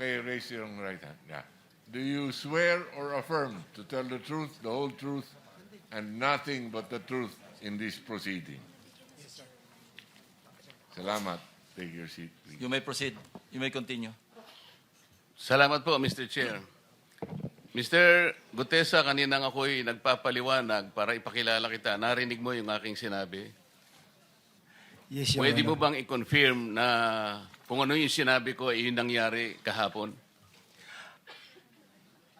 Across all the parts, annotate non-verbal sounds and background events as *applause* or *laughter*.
paki-raise your right hand. Yeah. Do you swear or affirm to tell the truth, the whole truth, and nothing but the truth in this proceeding? Yes, sir. Salamat. Take your seat, please. You may proceed. You may continue. Salamat po, Mr. Chair. Mr. Gutesa, kanina nga ako'y nagpapaliwanag para ipakilala kita. Narinig mo yung aking sinabi. Yes, Your Pwede mo Honor. bang i-confirm na kung ano yung sinabi ko ay yung nangyari kahapon?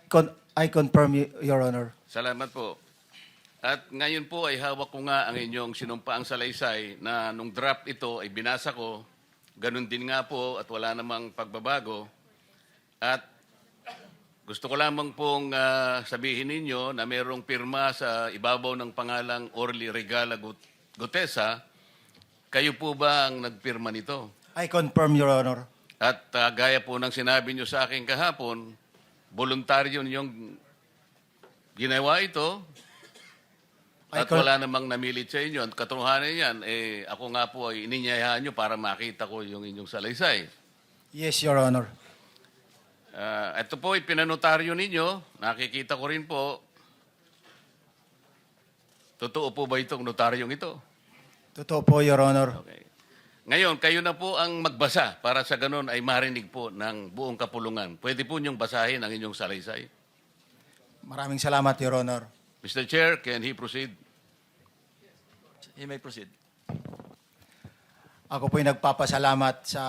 Con- I confirm, y- Your Honor. Salamat po. At ngayon po ay hawak ko nga ang inyong sinumpaang salaysay na nung draft ito ay binasa ko. Ganun din nga po at wala namang pagbabago. At gusto ko lamang pong ah, sabihin ninyo na mayroong pirma sa ibabaw ng pangalang Orly Regala Gut- Gutesa. Kayo po ba ang nagpirma nito? I confirm, Your Honor. At ah, gaya po ng sinabi nyo sa akin kahapon, voluntaryo ninyong ginawa ito I at wala namang namilit sa inyo. At katotohanan yan, eh, ako nga po ay ininyayahan nyo para makita ko yung inyong salaysay. Yes, Your Honor. Ah, ito po ay pinanotaryo ninyo. Nakikita ko rin po. Totoo po ba itong notaryong ito? Totoo po, Your Honor. Okay. Ngayon, kayo na po ang magbasa para sa ganun ay marinig po ng buong kapulungan. Pwede po niyong basahin ang inyong salaysay. Maraming salamat, Your Honor. Mr. Chair, can he proceed? You may proceed. Ako po'y nagpapasalamat sa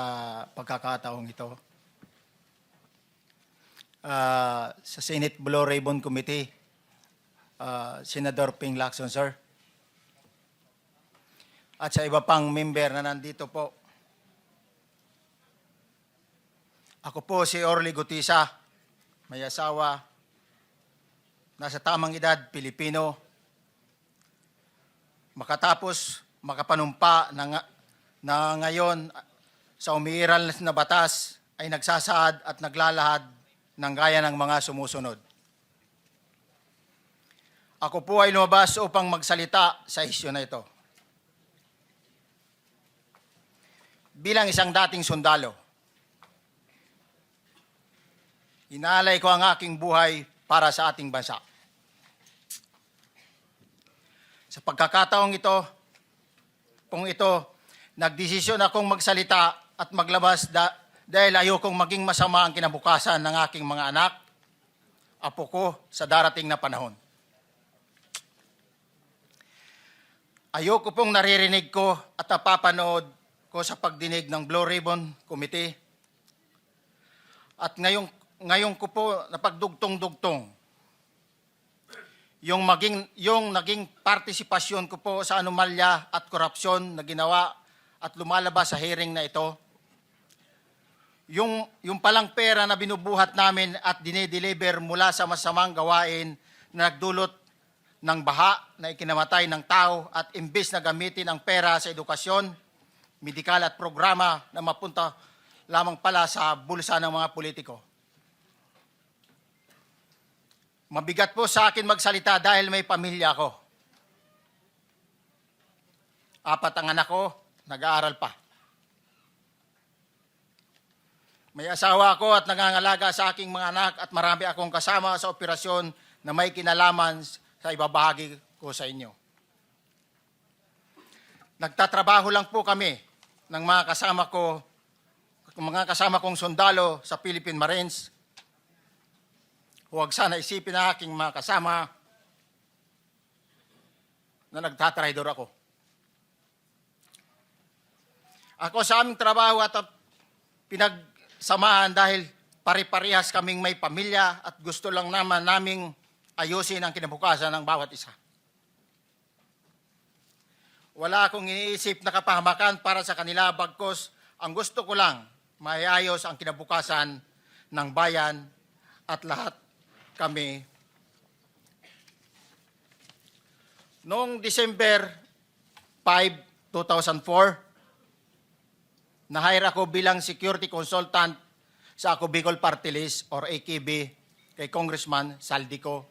pagkakataong ito. Ah, sa Senate Blue Ribbon Committee, ah, Senador Ping Lacson, sir. At sa iba pang member na nandito po. Ako po si Orly Gutisa, may asawa, nasa tamang edad, Pilipino, makatapos makapanumpa na, na ngayon sa umiiral na batas ay nagsasaad at naglalahad ng gaya ng mga sumusunod. Ako po ay lumabas upang magsalita sa isyu na ito. Bilang isang dating sundalo, inaalay ko ang aking buhay para sa ating bansa. Sa pagkakataong ito, kung ito, nagdesisyon akong magsalita at maglabas da- dahil ayokong maging masama ang kinabukasan ng aking mga anak, apo ko sa darating na panahon. Ayoko pong naririnig ko at napapanood ko sa pagdinig ng Blue Ribbon Committee. At ngayong, ngayong ko po napagdugtong-dugtong yung maging yung naging partisipasyon ko po sa anomalya at korupsyon na ginawa at lumalabas sa hearing na ito. Yung yung palang pera na binubuhat namin at dinideliver mula sa masamang gawain na nagdulot ng baha na ikinamatay ng tao at imbes na gamitin ang pera sa edukasyon, medikal at programa na mapunta lamang pala sa bulsa ng mga politiko. Mabigat po sa akin magsalita dahil may pamilya ko. Apat ang anak ko, nag-aaral pa. May asawa ako at nangangalaga sa aking mga anak at marami akong kasama sa operasyon na may kinalaman sa ibabahagi ko sa inyo. Nagtatrabaho lang po kami ng mga kasama ko, mga kasama kong sundalo sa Philippine Marines Huwag sana isipin ng aking mga kasama na nagtatraidor ako. Ako sa aming trabaho at pinagsamahan dahil pare-parehas kaming may pamilya at gusto lang naman naming ayusin ang kinabukasan ng bawat isa. Wala akong iniisip na kapahamakan para sa kanila bagkos ang gusto ko lang maiayos ang kinabukasan ng bayan at lahat kami. Noong December 5, 2004, na-hire ako bilang security consultant sa Ako Bicol Party List or AKB kay Congressman Saldico.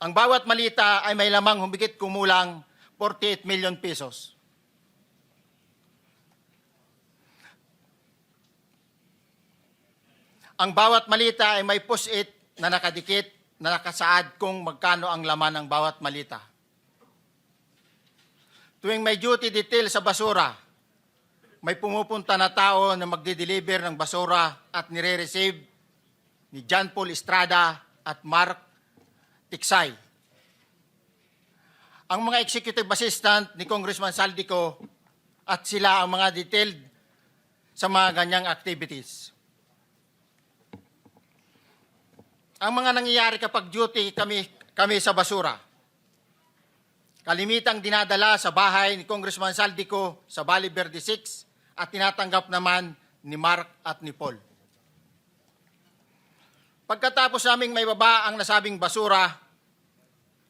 Ang bawat malita ay may lamang humigit kumulang 48 million pesos. Ang bawat malita ay may push-it na nakadikit na nakasaad kung magkano ang laman ng bawat malita. Tuwing may duty detail sa basura, may pumupunta na tao na magdi-deliver ng basura at nire-receive ni John Paul Estrada at Mark Tiksay. Ang mga executive assistant ni Congressman Saldico at sila ang mga detailed sa mga ganyang activities. ang mga nangyayari kapag duty kami, kami sa basura. Kalimitang dinadala sa bahay ni Congressman Saldico sa Valley Verde 6 at tinatanggap naman ni Mark at ni Paul. Pagkatapos naming may baba ang nasabing basura,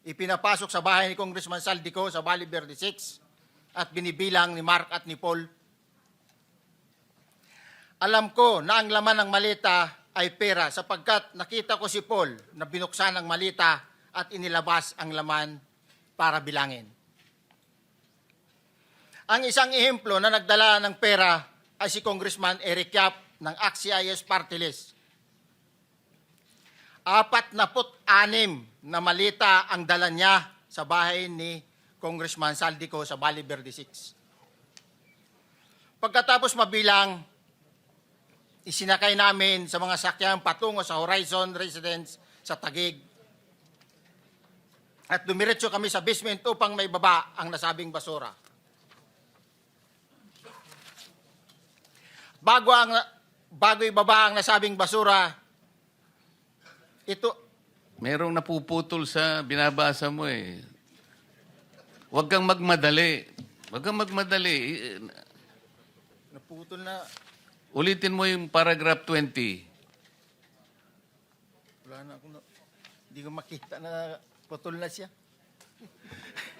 ipinapasok sa bahay ni Congressman Saldico sa Valley Verde 6 at binibilang ni Mark at ni Paul. Alam ko na ang laman ng malita ay pera sapagkat nakita ko si Paul na binuksan ang malita at inilabas ang laman para bilangin. Ang isang ehemplo na nagdala ng pera ay si Congressman Eric Yap ng AXIS Party List. Apat na put anim na malita ang dala niya sa bahay ni Congressman Saldico sa Valley Verde 6. Pagkatapos mabilang, isinakay namin sa mga sakyan patungo sa Horizon Residence sa Tagig. At dumiretso kami sa basement upang may baba ang nasabing basura. Bago ang bago ibaba ang nasabing basura, ito Merong napuputol sa binabasa mo eh. Huwag kang magmadali. Huwag kang magmadali. Naputol na Ulitin mo yung paragraph 20. wala na akong na, hindi ko makita na putol na siya. *laughs*